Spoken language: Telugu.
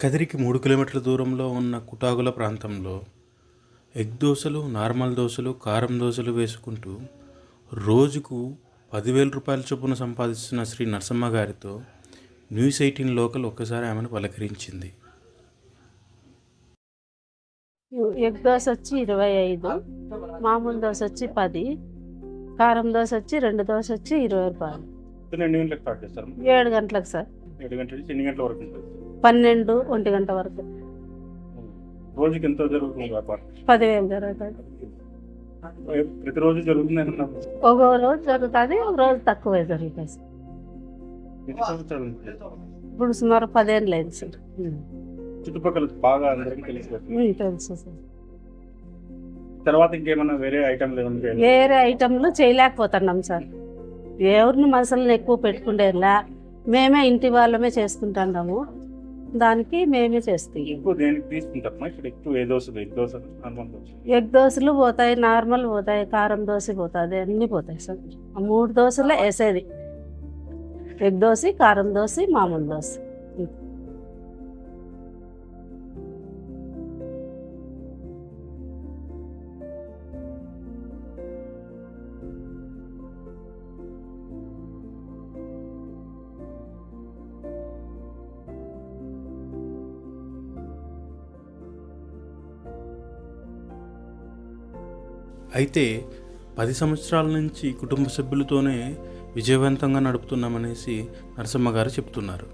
కదిరికి మూడు కిలోమీటర్ల దూరంలో ఉన్న కుటాగుల ప్రాంతంలో ఎగ్ దోశలు నార్మల్ దోశలు కారం దోశలు వేసుకుంటూ రోజుకు పదివేల రూపాయల చొప్పున సంపాదిస్తున్న శ్రీ నరసమ్మ గారితో న్యూస్ ఎయిటీన్ లోకల్ ఒక్కసారి ఆమెను పలకరించింది. ఎగ్ దోశ వచ్చి ఇరవై ఐదు మామూలు దోశ వచ్చి పది కారం దోశ వచ్చి రెండు దోశ వచ్చి ఇరవై రూపాయలు. ఏడు గంటలకు సార్. ఏడు గంటల నుంచి ఎన్ని గంటల వరకు ఉంటుంది. పన్నెండు ఒంటి గంట వరకు. రోజుకి ఎంత జరుగుతుంది వ్యాపారం పదివేలు జరుగుతుంది ప్రతిరోజు జరుగుతుంది ఒక రోజు జరుగుతుంది ఒక రోజు తక్కువ జరుగుతుంది సార్? ఇప్పుడు సుమారు పదేళ్ళు లేదు సార్. చుట్టుపక్కల బాగా అందరికీ తెలిసి సార్. తర్వాత ఇంకేమన్నా వేరే ఐటమ్లు వేరే ఐటమ్లు చేయలేకపోతున్నాం సార్. ఎవరిని మనుషులను ఎక్కువ పెట్టుకుండేలా మేమే ఇంటి వాళ్ళమే చేసుకుంటున్నాము దానికి మేమే చేస్తాం. ఎగ్ దోశలు పోతాయి నార్మల్ పోతాయి కారం దోశ పోతుంది అన్నీ పోతాయి సార్. ఆ మూడు దోశలే వేసేది. ఎగ్ దోశ కారం దోశ మామూలు దోశ. అయితే పది సంవత్సరాల నుంచి కుటుంబ సభ్యులతోనే విజయవంతంగా నడుపుతున్నామనేసి నరసమ్మ గారు చెప్తున్నారు.